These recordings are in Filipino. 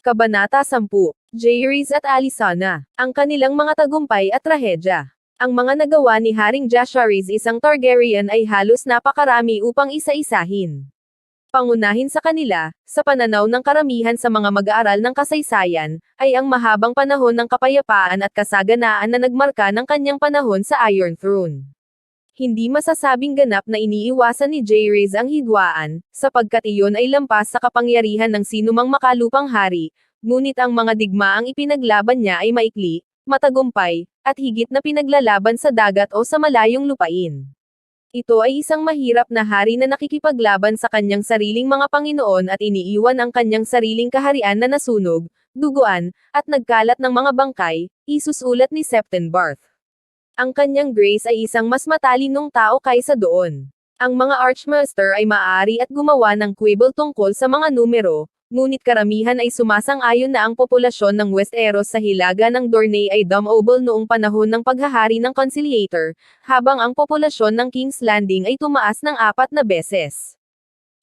Kabanata 10. Jaehaerys at Alysanne. Ang kanilang mga tagumpay at trahedya. Ang mga nagawa ni Haring Jaehaerys isang Targaryen ay halos napakarami upang isa-isahin. Pangunahin sa kanila, sa pananaw ng karamihan sa mga mag-aaral ng kasaysayan, ay ang mahabang panahon ng kapayapaan at kasaganaan na nagmarka ng kanyang panahon sa Iron Throne. Hindi masasabing ganap na iniiwasan ni Jaehaerys ang higwaan, sapagkat iyon ay lampas sa kapangyarihan ng sinumang makalupang hari, ngunit ang mga digmaang ipinaglaban niya ay maikli, matagumpay, at higit na pinaglalaban sa dagat o sa malayong lupain. Ito ay isang mahirap na hari na nakikipaglaban sa kanyang sariling mga Panginoon at iniiwan ang kanyang sariling kaharian na nasunog, duguan, at nagkalat ng mga bangkay, isusulat ni Septembarth. Ang kanyang grace ay isang mas matalinong tao kaysa doon. Ang mga Archmaster ay maaari at gumawa ng quibble tungkol sa mga numero, ngunit karamihan ay sumasang-ayon na ang populasyon ng Westeros sa hilaga ng Dorne ay dumobol noong panahon ng paghahari ng Conciliator, habang ang populasyon ng King's Landing ay tumaas ng apat na beses.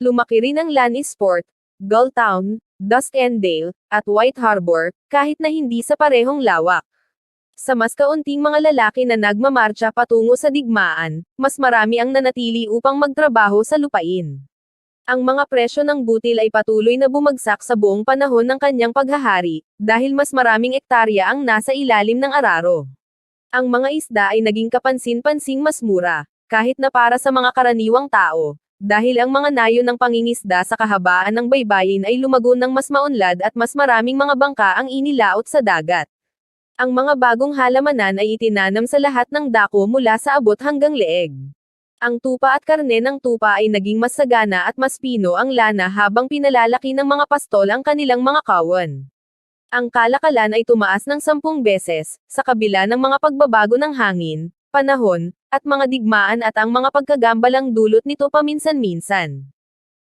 Lumaki rin ang Lannisport, Gulltown, Dusk Endale, at White Harbor, kahit na hindi sa parehong lawak. Sa mas kaunting mga lalaki na nagmamarcha patungo sa digmaan, mas marami ang nanatili upang magtrabaho sa lupain. Ang mga presyo ng butil ay patuloy na bumagsak sa buong panahon ng kanyang paghahari, dahil mas maraming ektarya ang nasa ilalim ng araro. Ang mga isda ay naging kapansin-pansing mas mura, kahit na para sa mga karaniwang tao, dahil ang mga nayo ng pangingisda sa kahabaan ng baybayin ay lumago ng mas maunlad at mas maraming mga bangka ang inilaot sa dagat. Ang mga bagong halamanan ay itinanam sa lahat ng dako mula sa abot hanggang leeg. Ang tupa at karne ng tupa ay naging mas sagana at mas pino ang lana habang pinalalaki ng mga pastol ang kanilang mga kawan. Ang kalakalan ay tumaas ng sampung beses, sa kabila ng mga pagbabago ng hangin, panahon, at mga digmaan at ang mga pagkagambalang dulot nito paminsan-minsan.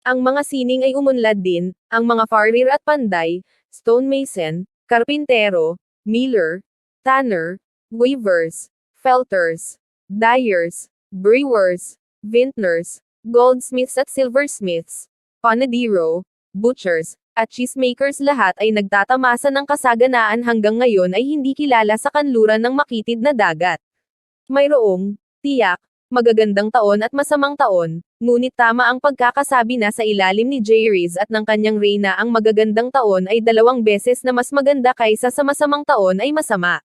Ang mga sining ay umunlad din, ang mga farir at panday, stonemason, karpintero, miller, tanner, weavers, felters, dyers, brewers, vintners, goldsmiths at silversmiths, panadero, butchers, at cheesemakers lahat ay nagtatamasa ng kasaganaan hanggang ngayon ay hindi kilala sa kanluran ng makitid na dagat. Mayroong, tiyak, magagandang taon at masamang taon, ngunit tama ang pagkakasabi na sa ilalim ni Jaehaerys at ng kanyang reyna ang magagandang taon ay dalawang beses na mas maganda kaysa sa masamang taon ay masama.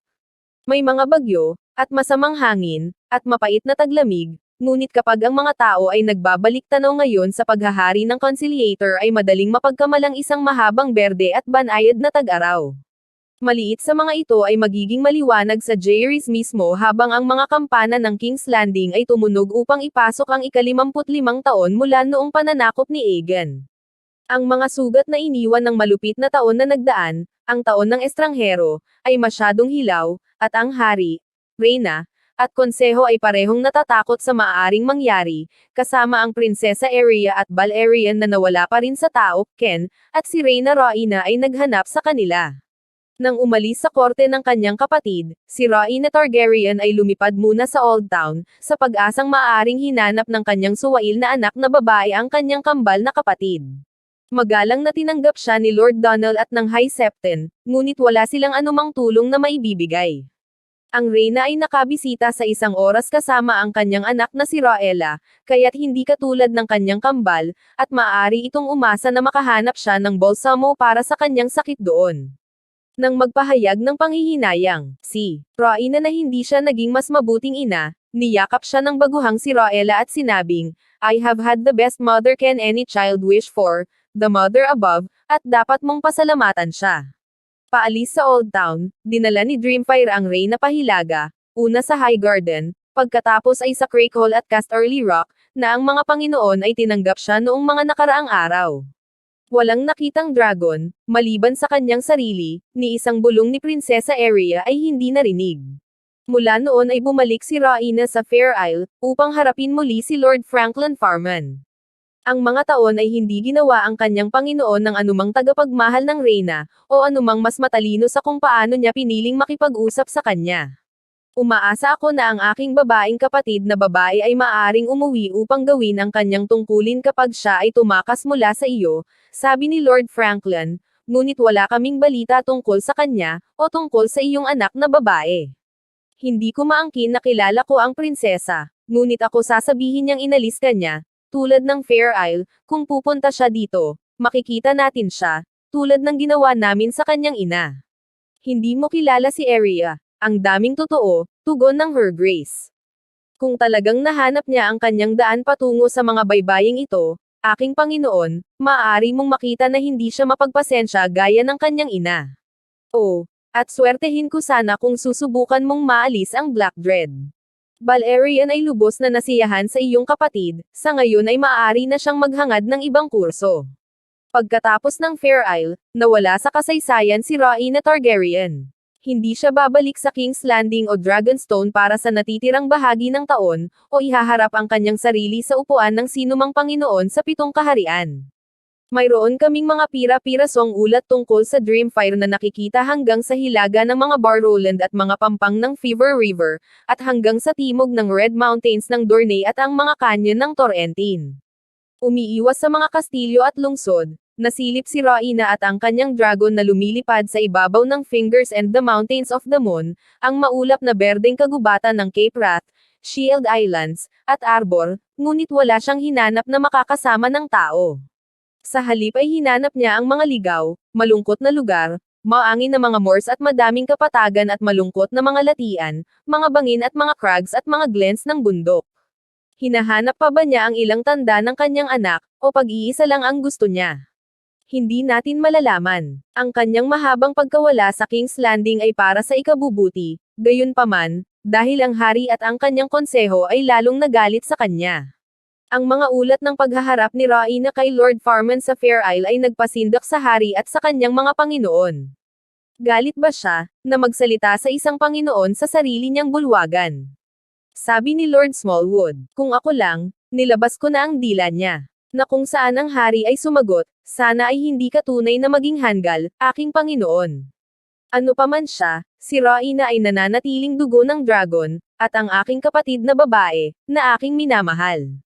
May mga bagyo, at masamang hangin, at mapait na taglamig, ngunit kapag ang mga tao ay nagbabalik tanaw ngayon sa paghahari ng conciliator ay madaling mapagkamalang isang mahabang berde at banayad na tag-araw. Maliit sa mga ito ay magiging maliwanag sa Jaehaerys mismo habang ang mga kampana ng King's Landing ay tumunog upang ipasok ang ikalimamputlimang taon mula noong pananakop ni Aegon. Ang mga sugat na iniwan ng malupit na taon na nagdaan, ang taon ng estranghero, ay masyadong hilaw, at ang hari, reyna, at konseho ay parehong natatakot sa maaaring mangyari, kasama ang Prinsesa Aeria at Balerion na nawala pa rin sa tao, Ken, at si Reyna Rhaena ay naghanap sa kanila. Nang umalis sa korte ng kanyang kapatid, si Rhaena Targaryen ay lumipad muna sa Old Town, sa pag-asang maaaring hinanap ng kanyang suwail na anak na babae ang kanyang kambal na kapatid. Magalang na tinanggap siya ni Lord Donald at ng High Septon, ngunit wala silang anumang tulong na maibibigay. Ang Reyna ay nakabisita sa isang oras kasama ang kanyang anak na si Raela, kaya't hindi katulad ng kanyang kambal, at maaari itong umasa na makahanap siya ng balsamo para sa kanyang sakit doon. Nang magpahayag ng panghihinayang, si Raina na hindi siya naging mas mabuting ina, niyakap siya ng baguhang si Raela at sinabing, I have had the best mother can any child wish for, the mother above, at dapat mong pasalamatan siya. Paalis sa Old Town, dinala ni Dreamfire ang Rey na pahilaga, una sa High Garden, pagkatapos ay sa Crake Hall at Casterly Rock, na ang mga Panginoon ay tinanggap siya noong mga nakaraang araw. Walang nakitang dragon, maliban sa kanyang sarili, ni isang bulong ni Prinsesa Aeria ay hindi narinig. Mula noon ay bumalik si Rhaena sa Fair Isle, upang harapin muli si Lord Franklin Farman. Ang mga taon ay hindi ginawa ang kanyang Panginoon ng anumang tagapagmahal ng Reyna, o anumang mas matalino sa kung paano niya piniling makipag-usap sa kanya. Umaasa ako na ang aking babaeng kapatid na babae ay maaring umuwi upang gawin ang kanyang tungkulin kapag siya ay tumakas mula sa iyo, sabi ni Lord Franklin, ngunit wala kaming balita tungkol sa kanya, o tungkol sa iyong anak na babae. Hindi ko maangkin na kilala ko ang prinsesa, ngunit ako sasabihin niyang inalis ka niya, tulad ng Fair Isle, kung pupunta siya dito, makikita natin siya, tulad ng ginawa namin sa kanyang ina. Hindi mo kilala si Aria, ang daming totoo, tugon ng Her Grace. Kung talagang nahanap niya ang kanyang daan patungo sa mga baybaying ito, aking Panginoon, maaari mong makita na hindi siya mapagpasensya gaya ng kanyang ina. Oh, at swertehin ko sana kung susubukan mong maalis ang Black Dread. Balerian ay lubos na nasiyahan sa iyong kapatid, sa ngayon ay maaari na siyang maghangad ng ibang kurso. Pagkatapos ng Fair Isle, nawala sa kasaysayan si Rhaena Targaryen. Hindi siya babalik sa King's Landing o Dragonstone para sa natitirang bahagi ng taon, o ihaharap ang kanyang sarili sa upuan ng sinumang Panginoon sa pitong kaharian. Mayroon kaming mga pira-pirasong ulat tungkol sa Dreamfire na nakikita hanggang sa hilaga ng mga Barrowland at mga pampang ng Fever River, at hanggang sa timog ng Red Mountains ng Dorney at ang mga canyon ng Torrentine. Umiiwas sa mga kastilyo at lungsod, nasilip si Rhaena at ang kanyang dragon na lumilipad sa ibabaw ng Fingers and the Mountains of the Moon, ang maulap na berdeng kagubatan ng Cape Wrath, Shield Islands, at Arbor, ngunit wala siyang hinanap na makakasama ng tao. Sa halip ay hinanap niya ang mga ligaw, malungkot na lugar, maangin na mga moors at madaming kapatagan at malungkot na mga latian, mga bangin at mga crags at mga glens ng bundok. Hinahanap pa ba niya ang ilang tanda ng kanyang anak, o pag-iisa lang ang gusto niya? Hindi natin malalaman. Ang kanyang mahabang pagkawala sa King's Landing ay para sa ikabubuti, gayunpaman, dahil ang hari at ang kanyang konseho ay lalong nagalit sa kanya. Ang mga ulat ng paghaharap ni Rhaena kay Lord Farman sa Fair Isle ay nagpasindak sa hari at sa kanyang mga Panginoon. Galit ba siya, na magsalita sa isang Panginoon sa sarili niyang bulwagan? Sabi ni Lord Smallwood, kung ako lang, nilabas ko na ang dila niya. Na kung saan ang hari ay sumagot, sana ay hindi ka tunay na maging hanggal, aking Panginoon. Ano pa man siya, si Rhaena ay nananatiling dugo ng dragon, at ang aking kapatid na babae, na aking minamahal.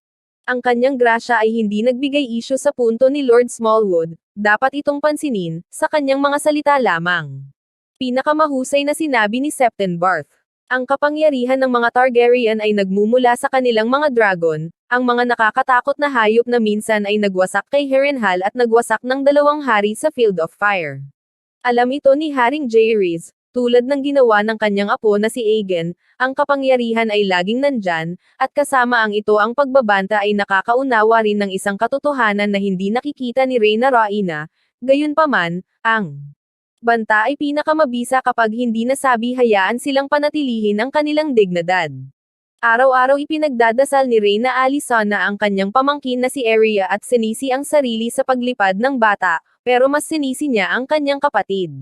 Ang kanyang grasya ay hindi nagbigay isyo sa punto ni Lord Smallwood, dapat itong pansinin, sa kanyang mga salita lamang. Pinakamahusay na sinabi ni Septon Barth. Ang kapangyarihan ng mga Targaryen ay nagmumula sa kanilang mga dragon, ang mga nakakatakot na hayop na minsan ay nagwasak kay Harrenhal at nagwasak ng dalawang hari sa Field of Fire. Alam ito ni Haring Jaehaerys, tulad ng ginawa ng kanyang apo na si Aegon, ang kapangyarihan ay laging nandyan, at kasama ang ito ang pagbabanta ay nakakaunawa rin ng isang katotohanan na hindi nakikita ni Reyna Rhaena, gayunpaman, ang banta ay pinakamabisa kapag hindi nasabi hayaan silang panatilihin ang kanilang dignidad. Araw-araw ipinagdadasal ni Reyna Alison na ang kanyang pamangkin na si Arya at sinisi ang sarili sa paglipad ng bata, pero mas sinisi niya ang kanyang kapatid.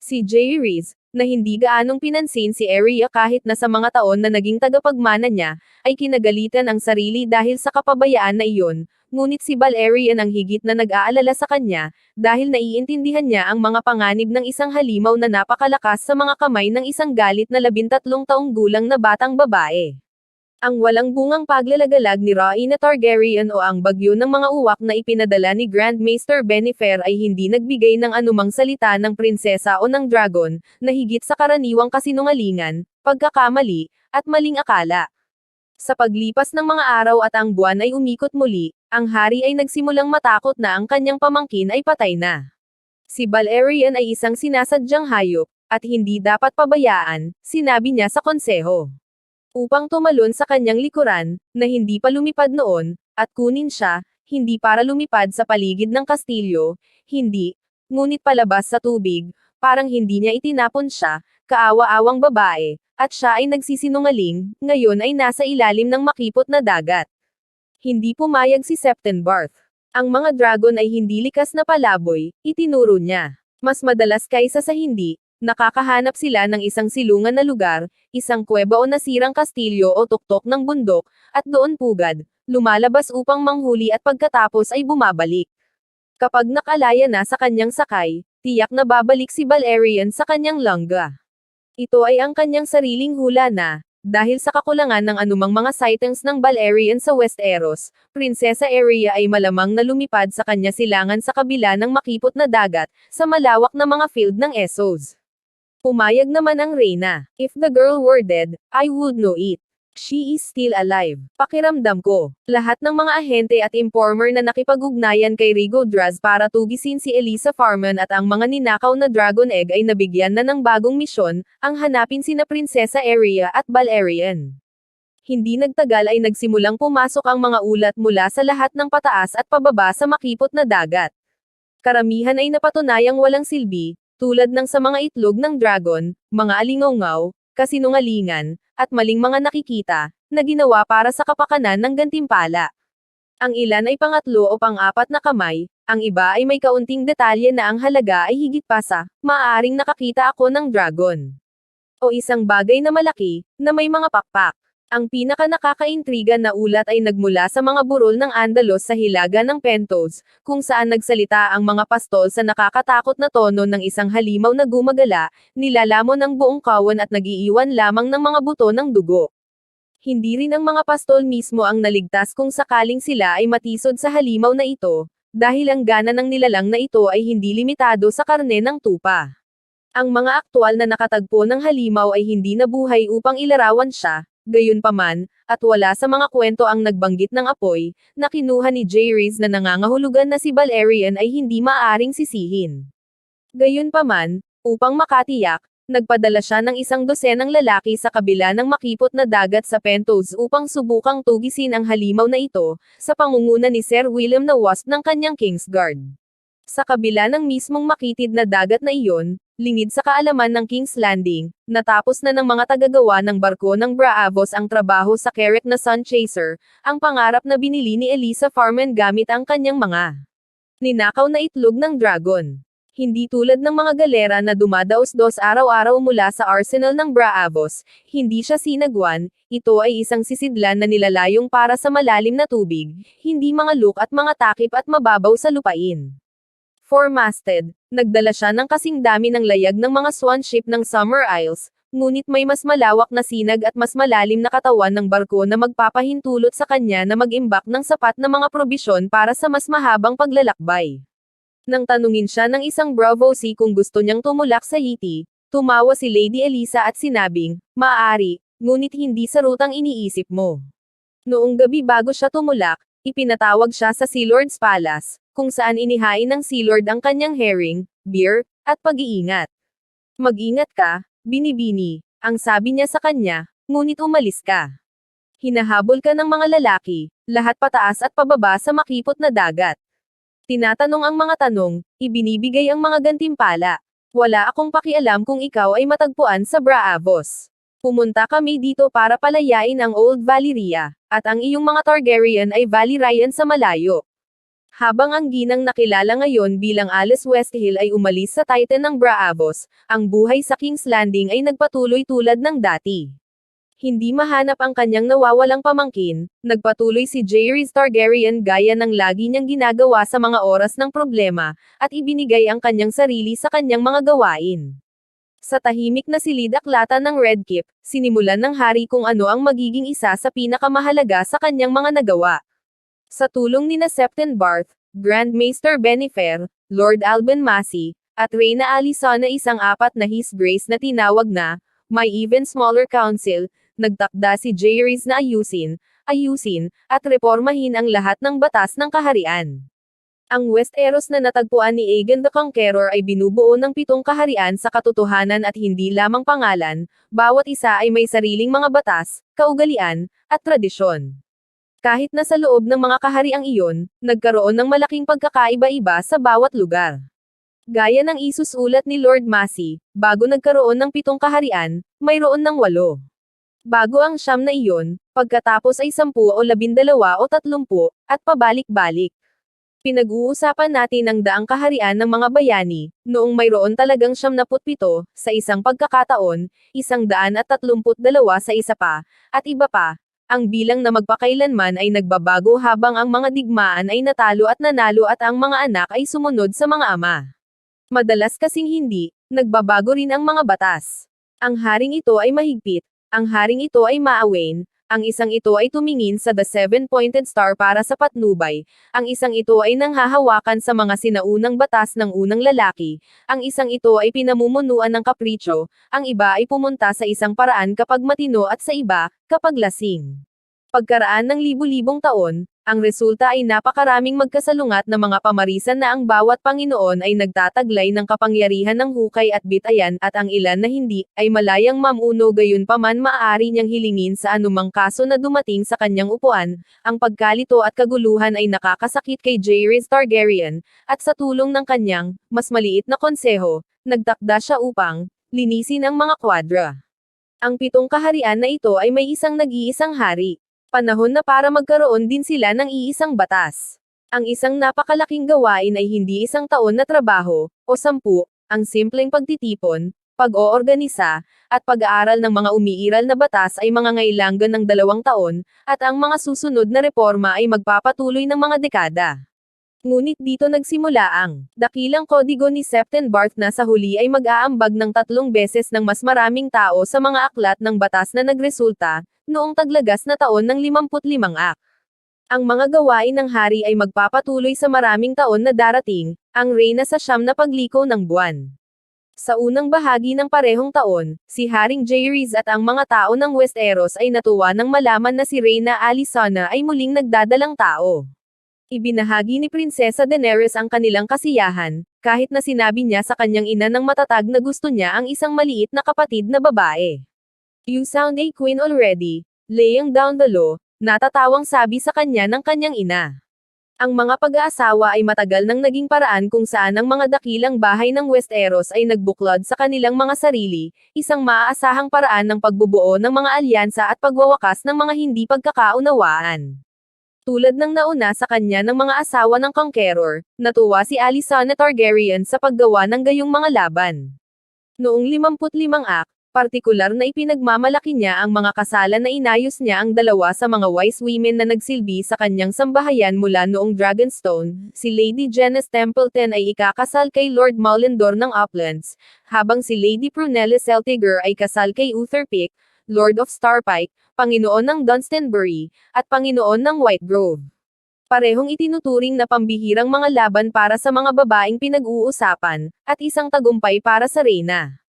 Si Jaehaerys, na hindi gaanong pinansin si Arya kahit na sa mga taon na naging tagapagmana niya, ay kinagalitan ang sarili dahil sa kapabayaan na iyon, ngunit si Balerion ang higit na nag-aalala sa kanya, dahil naiintindihan niya ang mga panganib ng isang halimaw na napakalakas sa mga kamay ng isang galit na labintatlong taong gulang na batang babae. Ang walang bungang paglalagalag ni Rhaena Targaryen o ang bagyo ng mga uwak na ipinadala ni Grand Maester Bennifer ay hindi nagbigay ng anumang salita ng prinsesa o ng dragon, na higit sa karaniwang kasinungalingan, pagkakamali, at maling akala. Sa paglipas ng mga araw at ang buwan ay umikot muli, ang hari ay nagsimulang matakot na ang kanyang pamangkin ay patay na. Si Balerion ay isang sinasadyang hayop, at hindi dapat pabayaan, sinabi niya sa konseho. Upang tumalon sa kanyang likuran, na hindi pa lumipad noon, at kunin siya, hindi para lumipad sa paligid ng kastilyo, hindi, ngunit palabas sa tubig, parang hindi niya itinapon siya, kaawa-awang babae, at siya ay nagsisinungaling, ngayon ay nasa ilalim ng makipot na dagat. Hindi pumayag si Septon Barth. Ang mga dragon ay hindi likas na palaboy, itinuro niya. Mas madalas kaysa sa hindi, nakakahanap sila ng isang silungan na lugar, isang kuweba o nasirang kastilyo o tuktok ng bundok, at doon pugad, lumalabas upang manghuli at pagkatapos ay bumabalik. Kapag nakalaya na sa kanyang sakay, tiyak na babalik si Balerion sa kanyang langga. Ito ay ang kanyang sariling hula na, Dahil sa kakulangan ng anumang mga sightings ng Balerian sa Westeros, Prinsesa Aria ay malamang na lumipad sa kanya silangan sa kabila ng makipot na dagat, sa malawak na mga field ng Essos. Pumayag naman ang Reyna. If the girl were dead, I would know it. She is still alive. Pakiramdam ko, lahat ng mga ahente at informer na nakipag-ugnayan kay Rigo Draz para tugisin si Elisa Farman at ang mga ninakaw na Dragon Egg ay nabigyan na ng bagong misyon, ang hanapin sina Prinsesa Aria at Balerian. Hindi nagtagal ay nagsimulang pumasok ang mga ulat mula sa lahat ng pataas at pababa sa makipot na dagat. Karamihan ay napatunayang walang silbi, tulad ng sa mga itlog ng dragon, mga alingaw kasinungalingan, at maling mga nakikita, na ginawa para sa kapakanan ng gantimpala. Ang ilan ay pangatlo o pang-apat na kamay, ang iba ay may kaunting detalye na ang halaga ay higit pa sa, maaaring nakakita ako ng dragon. O isang bagay na malaki, na may mga pakpak. Ang pinaka nakakaintriga na ulat ay nagmula sa mga burol ng Andalos sa hilaga ng Pentos, kung saan nagsalita ang mga pastol sa nakakatakot na tono ng isang halimaw na gumagala, nilalamon ng buong kawan at nagiiwan lamang ng mga buto ng dugo. Hindi rin ang mga pastol mismo ang naligtas kung sakaling sila ay matisod sa halimaw na ito, dahil ang gana ng nilalang na ito ay hindi limitado sa karne ng tupa. Ang mga aktwal na nakatagpo ng halimaw ay hindi nabuhay upang ilarawan siya, Gayunpaman, at wala sa mga kwento ang nagbanggit ng apoy, na kinuha ni Jayris na nangangahulugan na si Balerian ay hindi maaring sisihin. Gayunpaman, upang makatiyak, nagpadala siya ng isang dosenang lalaki sa kabila ng makipot na dagat sa Pentos upang subukang tugisin ang halimaw na ito, sa pangunguna ni Sir William na Wasp ng kanyang Kingsguard. Sa kabila ng mismong makitid na dagat na iyon, lingid sa kaalaman ng King's Landing, natapos na ng mga tagagawa ng barko ng Braavos ang trabaho sa Carrick na Sun Chaser, ang pangarap na binili ni Elisa Farman gamit ang kanyang mga ninakaw na itlog ng dragon. Hindi tulad ng mga galera na dumadaos-dos araw-araw mula sa arsenal ng Braavos, hindi siya sinagwan, ito ay isang sisidlan na nilalayong para sa malalim na tubig, hindi mga look at mga takip at mababaw sa lupain. Four-masted, nagdala siya ng kasing dami ng layag ng mga swan ship ng Summer Isles, ngunit may mas malawak na sinag at mas malalim na katawan ng barko na magpapahintulot sa kanya na mag-imbak ng sapat na mga probisyon para sa mas mahabang paglalakbay. Nang tanungin siya ng isang Bravo C kung gusto niyang tumulak sa Haiti, tumawa si Lady Elisa at sinabing, maaari, ngunit hindi sa rutang iniisip mo. Noong gabi bago siya tumulak, ipinatawag siya sa Sea Lord's Palace, kung saan inihain ng Sea Lord ang kanyang herring, beer, at pag-iingat. Mag-ingat ka, binibini, ang sabi niya sa kanya, ngunit umalis ka. Hinahabol ka ng mga lalaki, lahat pataas at pababa sa makipot na dagat. Tinatanong ang mga tanong, ibinibigay ang mga gantimpala. Wala akong pakialam kung ikaw ay matagpuan sa Braavos. Pumunta kami dito para palayain ang Old Valyria, at ang iyong mga Targaryen ay Valyrian sa malayo. Habang ang ginang nakilala ngayon bilang Alice Westhill ay umalis sa Titan ng Braavos, ang buhay sa King's Landing ay nagpatuloy tulad ng dati. Hindi mahanap ang kanyang nawawalang pamangkin, nagpatuloy si Jaehaerys Targaryen gaya ng lagi niyang ginagawa sa mga oras ng problema, at ibinigay ang kanyang sarili sa kanyang mga gawain. Sa tahimik na silid-aklata ng Red Keep, sinimulan ng hari kung ano ang magiging isa sa pinakamahalaga sa kanyang mga nagawa. Sa tulong ni na Septon Barth, Grand Maester Benifer, Lord Alban Massey, at Reyna Alison na isang apat na His Grace na tinawag na, My Even Smaller Council, nagtakda si Jaehaerys na ayusin, ayusin, at reformahin ang lahat ng batas ng kaharian. Ang Westeros na natagpuan ni Aegon the Conqueror ay binubuo ng pitong kaharian sa katotohanan at hindi lamang pangalan, bawat isa ay may sariling mga batas, kaugalian, at tradisyon. Kahit na sa loob ng mga kahariang iyon, nagkaroon ng malaking pagkakaiba-iba sa bawat lugar. Gaya ng isusulat ni Lord Massey, bago nagkaroon ng pitong kaharian, mayroon ng walo. Bago ang siyam na iyon, pagkatapos ay sampu o labindalawa o tatlumpu, at pabalik-balik. Pinag-uusapan natin ang daang kaharian ng mga bayani, noong mayroon talagang siyam na putpito, sa isang pagkakataon, isang daan at tatlumput dalawa sa isa pa, at iba pa, ang bilang na magpakailanman ay nagbabago habang ang mga digmaan ay natalo at nanalo at ang mga anak ay sumunod sa mga ama. Madalas kasing hindi, nagbabago rin ang mga batas. Ang haring ito ay mahigpit, Ang haring ito ay Maawain, ang isang ito ay tumingin sa The Seven-Pointed Star para sa patnubay, ang isang ito ay nanghahawakan sa mga sinaunang batas ng unang lalaki, ang isang ito ay pinamumunuan ng kapritsyo, ang iba ay pumunta sa isang paraan kapag matino at sa iba, kapag lasing. Pagkaraan ng libu-libong taon, ang resulta ay napakaraming magkasalungat na mga pamarisan na ang bawat Panginoon ay nagtataglay ng kapangyarihan ng hukay at bitayan at ang ilan na hindi, ay malayang mamuno gayon paman maaari niyang hilingin sa anumang kaso na dumating sa kanyang upuan, ang pagkalito at kaguluhan ay nakakasakit kay Jaehaerys Targaryen, at sa tulong ng kanyang, mas maliit na konseho, nagtakda siya upang, linisin ang mga kwadra. Ang pitong kaharian na ito ay may isang nag-iisang hari. Panahon na para magkaroon din sila ng iisang batas. Ang isang napakalaking gawain ay hindi isang taon na trabaho, o sampu, ang simpleng pagtitipon, pag-oorganisa, at pag-aaral ng mga umiiral na batas ay mga ngailangan ng dalawang taon, at ang mga susunod na reforma ay magpapatuloy ng mga dekada. Ngunit dito nagsimula ang dakilang kodigo ni Septembarth na sa huli ay mag-aambag ng tatlong beses ng mas maraming tao sa mga aklat ng batas na nagresulta, noong taglagas na taon ng 55 ak. Ang mga gawain ng hari ay magpapatuloy sa maraming taon na darating, ang reyna sa siyam na pagliko ng buwan. Sa unang bahagi ng parehong taon, si Haring Jaehaerys at ang mga tao ng Westeros ay natuwa nang malaman na si Reyna Alysanna ay muling nagdadalang tao. Ibinahagi ni Prinsesa Daenerys ang kanilang kasiyahan, kahit na sinabi niya sa kanyang ina ng matatag na gusto niya ang isang maliit na kapatid na babae. You sound a queen already, laying down the law, natatawang sabi sa kanya ng kanyang ina. Ang mga pag-aasawa ay matagal nang naging paraan kung saan ang mga dakilang bahay ng Westeros ay nagbuklod sa kanilang mga sarili, isang maaasahang paraan ng pagbubuo ng mga alyansa at pagwawakas ng mga hindi pagkakaunawaan. Tulad ng nauna sa kanya ng mga asawa ng Conqueror, natuwa si Alysanne Targaryen sa paggawa ng gayong mga laban. Noong 55 ak, partikular na ipinagmamalaki niya ang mga kasalan na inayos niya ang dalawa sa mga wise women na nagsilbi sa kanyang sambahayan mula noong Dragonstone, si Lady Janice Templeton ay ikakasal kay Lord Mullendor ng Uplands, habang si Lady Prunella Celtiger ay kasal kay Uther Pick, Lord of Starpike, Panginoon ng Dunstanbury, at Panginoon ng White Grove. Parehong itinuturing na pambihirang mga laban para sa mga babaeng pinag-uusapan, at isang tagumpay para sa reyna.